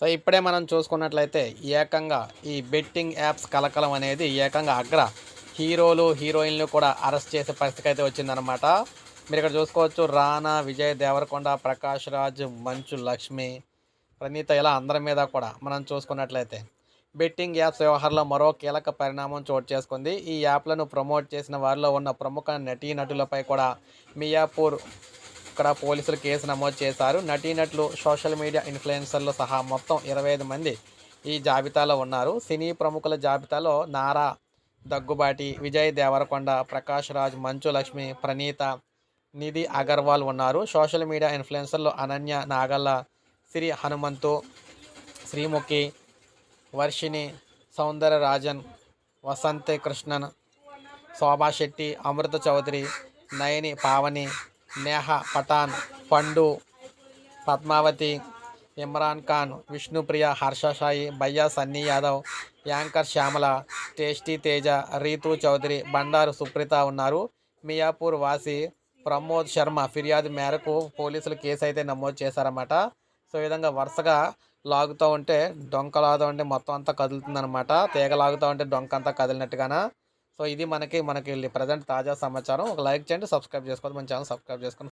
So ఇప్పుడే మనం చూసుకున్నట్లయితే ఏకంగా ఈ బెట్టింగ్ యాప్స్ కలకలం అనేది ఏకంగా అగ్ర హీరోలు హీరోయిన్లు కూడా అరెస్ట్ చేసే పరిస్థితి అయితే వచ్చిందనమాట మీరు ఇక్కడ చూసుకోవచ్చు రానా విజయ్ దేవరకొండ ప్రకాష్ రాజ్ మంచు లక్ష్మి ప్రణీత ఇలా అందరి మీద కూడా మనం చూసుకున్నట్లయితే బెట్టింగ్ యాప్స్ వ్యవహారంలో మరో కీలక పరిణామం చోటు చేసుకుంది. ఈ యాప్లను ప్రమోట్ చేసిన వారిలో ఉన్న ప్రముఖ నటీనటులపై కూడా మియాపూర్ ఇక్కడ పోలీసులు కేసు నమోదు చేశారు. నటీనటులు సోషల్ మీడియా ఇన్ఫ్లుయెన్సర్లు సహా మొత్తం ఇరవై ఐదు మంది ఈ జాబితాలో ఉన్నారు. సినీ ప్రముఖుల జాబితాలో నారా దగ్గుబాటి విజయ్ దేవరకొండ ప్రకాష్ రాజ్ మంచు లక్ష్మి ప్రణీత నిధి అగర్వాల్ ఉన్నారు. సోషల్ మీడియా ఇన్ఫ్లుయెన్సర్లు అనన్య నాగల్ల శ్రీ హనుమంతు శ్రీముఖి వర్షిణి సౌందర్య రాజన్ వసంత కృష్ణన్ శోభా శెట్టి అమృత చౌదరి నయని పావని నేహ పఠాన్ పండు పద్మావతి ఇమ్రాన్ ఖాన్ విష్ణుప్రియ హర్ష సాయి భయ్యా సన్నీ యాదవ్ యాంకర్ శ్యామల టేస్టీ తేజ రీతు చౌదరి బండారు సుప్రీత ఉన్నారు. మియాపూర్ వాసి ప్రమోద్ శర్మ ఫిర్యాదు మేరకు పోలీసులు కేసు అయితే నమోదు చేశారన్నమాట. సో ఈ విధంగా వరుసగా లాగుతూ ఉంటే డొంక లాగుతూ ఉంటే మొత్తం అంతా కదులుతుందన్నమాట. తీగ లాగుతూ ఉంటే డొంక అంతా కదిలినట్టుగాన. సో ఇది మనకి మనకి ప్రజెంట్ తాజా సమాచారం. ఒక లైక్ చేయండి సబ్స్క్రైబ్ చేసుకోండి మన ఛానల్ సబ్స్క్రైబ్ చేసుకొని